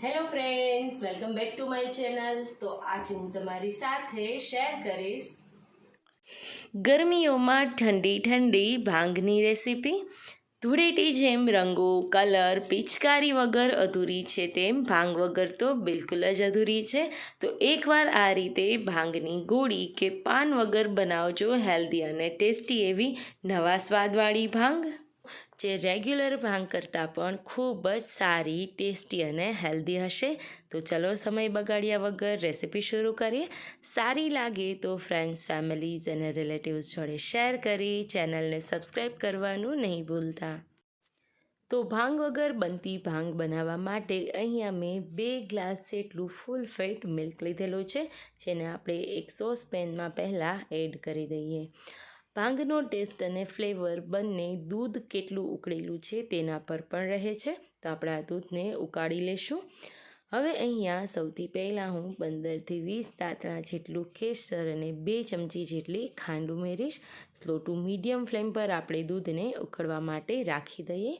Hello friends welcome back to my channel તો આજે હું તમારી સાથે શેર કરીશ ગરમીઓમાં ઠંડી ઠંડી ભાંગની રેસીપી ધૂળેટી જેમ રંગો કલર પિચકારી વગર અધૂરી છે તેમ ભાંગ વગર તો બિલકુલ જ અધૂરી છે. તો એકવાર આ રીતે ભાંગની ગોળી કે પાન વગર બનાવજો હેલ્ધી અને ટેસ્ટી એવી નવા સ્વાદવાળી ભાંગ. જે રેગ્યુલર ભાંગ કરતાં પણ ખૂબ જ સારી, ટેસ્ટી અને હેલ્ધી હશે. તો ચલો સમય બગાડ્યા વગર રેસીપી શરૂ કરીએ. સારી લાગે તો ફ્રેન્ડ્સ ફેમિલીઝ અને રિલેટિવ્સ જોડે શેર કરી ચેનલને સબસ્ક્રાઈબ કરવાનું નહીં ભૂલતા. તો ભાંગ વગર બનતી ભાંગ બનાવવા માટે અહીંયા મેં બે ગ્લાસ જેટલું ફૂલ ફેટ મિલ્ક લીધેલું છે, જેને આપણે એક સોસ પેનમાં પહેલાં એડ કરી દઈએ. ભાંગનો ટેસ્ટ અને ફ્લેવર બંને દૂધ કેટલું ઉકળેલું છે તેના પર પણ રહે છે. તો આપણે આ દૂધને ઉકાળી લેશું. હવે અહીંયા સૌથી પહેલાં હું પંદરથી વીસ તાતણા જેટલું કેસર અને બે ચમચી જેટલી ખાંડ ઉમેરીશ. સ્લો ટુ મીડિયમ ફ્લેમ પર આપણે દૂધને ઉકળવા માટે રાખી દઈએ.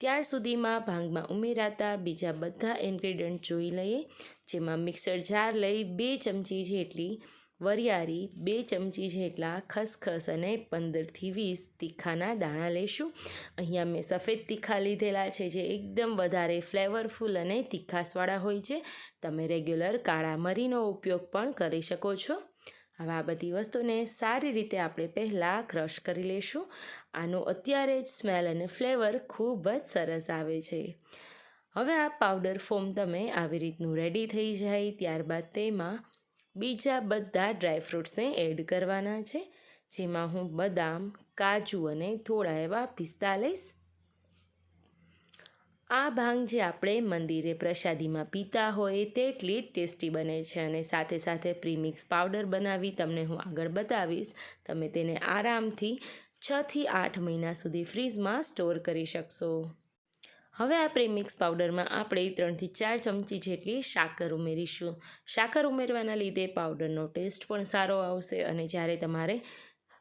ત્યાર સુધીમાં ભાંગમાં ઉમેરાતા બીજા બધા ઇન્ગ્રેડિયન્ટ જોઈ લઈએ. જેમાં મિક્સર જાર લઈ બે ચમચી જેટલી વરિયાળી બે ચમચી જેટલા ખસખસ અને પંદરથી વીસ તીખાના દાણા લઈશું અહીંયા મેં સફેદ તીખા લીધેલા છે, જે એકદમ વધારે ફ્લેવરફુલ અને તીખાસવાળા હોય છે. તમે રેગ્યુલર કાળા મરીનો ઉપયોગ પણ કરી શકો છો. હવે આ બધી વસ્તુને સારી રીતે આપણે પહેલાં ક્રશ કરી લઈશું આનું અત્યારે જ સ્મેલ અને ફ્લેવર ખૂબ જ સરસ આવે છે. હવે આ પાવડર ફોમ તમે આવી રીતનું રેડી થઈ જાય, ત્યારબાદ તેમાં બીજા બધા ડ્રાયફ્રૂટ્સને એડ કરવાના છે, જેમાં હું બદામ, કાજુ અને થોડા એવા પિસ્તા લઈશ. આ ભાંગ જે આપણે મંદિરે પ્રસાદીમાં પીતા હોય તેટલી ટેસ્ટી બને છે અને સાથે સાથે પ્રીમિક્સ પાવડર બનાવી તમને હું આગળ બતાવીશ. તમે તેને આરામથી છથી આઠ મહિના સુધી ફ્રીજમાં સ્ટોર કરી શકશો. હવે આ પ્રેમિક્સ પાવડરમાં આપણે ત્રણથી ચાર ચમચી જેટલી સાકર ઉમેરીશું. સાકર ઉમેરવાના લીધે પાવડરનો ટેસ્ટ પણ સારો આવશે અને જ્યારે તમારે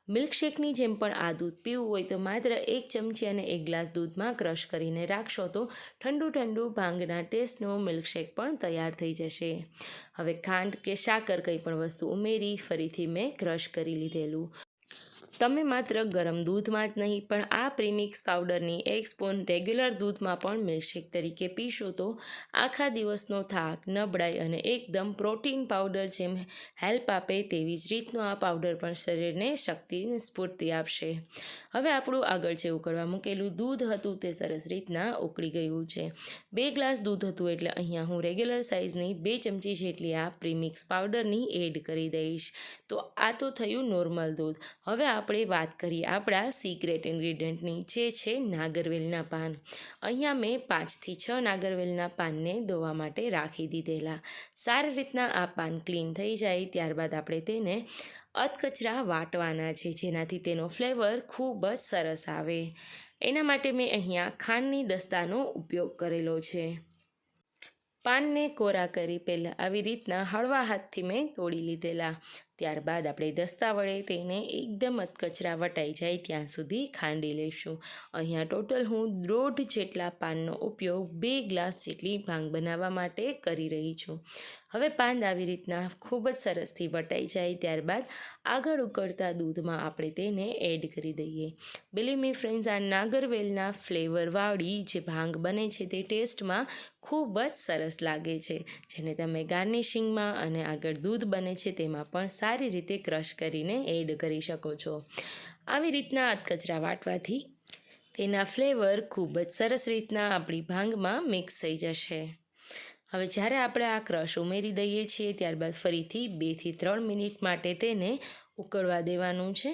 મિલ્કશેકની જેમ પણ આ દૂધ પીવું હોય તો માત્ર એક ચમચી અને એક ગ્લાસ દૂધમાં ક્રશ કરીને રાખશો તો ઠંડુ ઠંડુ ભાંગના ટેસ્ટનો મિલ્કશેક પણ તૈયાર થઈ જશે. હવે ખાંડ કે સાકર કંઈ પણ વસ્તુ ઉમેરી ફરીથી મેં ક્રશ કરી લીધેલું. તમે માત્ર ગરમ દૂધમાં જ નહીં, પણ આ પ્રીમિક્સ પાવડરની એક સ્પૂન રેગ્યુલર દૂધમાં પણ મિલ્કશેક તરીકે પીશો તો આખા દિવસનો થાક, નબળાઈ અને એકદમ પ્રોટીન પાવડર જેમ હેલ્પ આપે તેવી જ રીતનો આ પાવડર પણ શરીરને શક્તિ અને સ્ફૂર્તિ આપશે. હવે આપણું આગળ જે ઉકળવા. મૂકેલું દૂધ હતું તે સરસ રીતના ઉકળી ગયું છે. બે ગ્લાસ દૂધ હતું એટલે અહીંયા હું રેગ્યુલર સાઇઝની બે ચમચી જેટલી આ પ્રીમિક્સ પાવડરની એડ કરી દઈશ. તો આ તો થયું નોર્મલ દૂધ. હવે આપણે વાત કરીએ આપણા સિક્રેટ ઇન્ગ્રીડિયન્ટની જે છે નાગરવેલના પાન. અહીંયા મેં પાંચથી છ નાગરવેલના પાનને ધોવા માટે રાખી દીધેલા. સારી રીતના આ પાન ક્લીન થઈ જાય, ત્યારબાદ આપણે તેને અધકચરા વાટવાના છે, જેનાથી તેનો ફ્લેવર ખૂબ જ સરસ આવે. એના માટે મેં અહીંયા ખાંડની દસ્તાનો ઉપયોગ કરેલો છે. પાનને કોરા કરી પહેલાં આવી રીતના હળવા હાથથી મેં તોડી લીધેલા. ત્યારબાદ આપણે દસ્તા વડે તેને એકદમ અધકચરા વટાઈ જાય ત્યાં સુધી ખાંડી લઈશું. અહીંયા ટોટલ હું દોઢ જેટલા પાનનો ઉપયોગ બે ગ્લાસ જેટલી ભાંગ બનાવવા માટે કરી રહી છું. હવે પાન આવી રીતના ખૂબ જ સરસથી વટાઈ જાય ત્યારબાદ આગળ ઉકળતા દૂધમાં આપણે તેને એડ કરી દઈએ. બિલીમી ફ્રેન્ડ્સ આ નાગરવેલના ફ્લેવરવાળી જે ભાંગ બને છે તે ટેસ્ટમાં ખૂબ જ સરસ લાગે છે. જેને તમે ગાર્નિશિંગમાં અને આગળ દૂધ બને છે તેમાં પણ સારી રીતે ક્રશ કરીને એડ કરી શકો છો. આવી રીતના અધકચરા વાટવાથી તેના ફ્લેવર ખૂબ જ સરસ રીતના આપણી ભાંગમાં મિક્સ થઈ જશે. હવે જ્યારે આપણે આ ક્રશ ઉમેરી દઈએ છીએ, ત્યારબાદ ફરીથી બેથી ત્રણ મિનિટ માટે તેને ઉકળવા દેવાનું છે.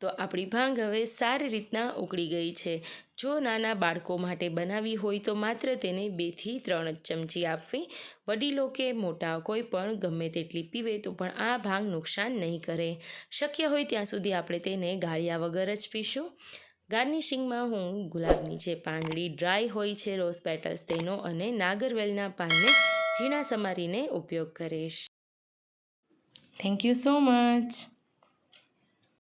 તો આપણી ભાંગ હવે સારી રીતના ઉકળી ગઈ છે. જો નાના બાળકો માટે બનાવી હોય તો માત્ર તેને બેથી ત્રણ ચમચી આપવી. વડીલો કે મોટા કોઈ પણ ગમે તેટલી પીવે તો પણ આ ભાંગ નુકસાન નહીં કરે. શક્ય હોય ત્યાં સુધી આપણે તેને ગાળ્યા વગર જ પીશું. ગાર્નિશિંગમાં હું ગુલાબની જે પાંદડી ડ્રાય હોય છે રોઝ પેટલ્સ તેનો અને નાગરવેલના પાનને ઝીણા સમારીને ઉપયોગ કરીશ. Thank you so much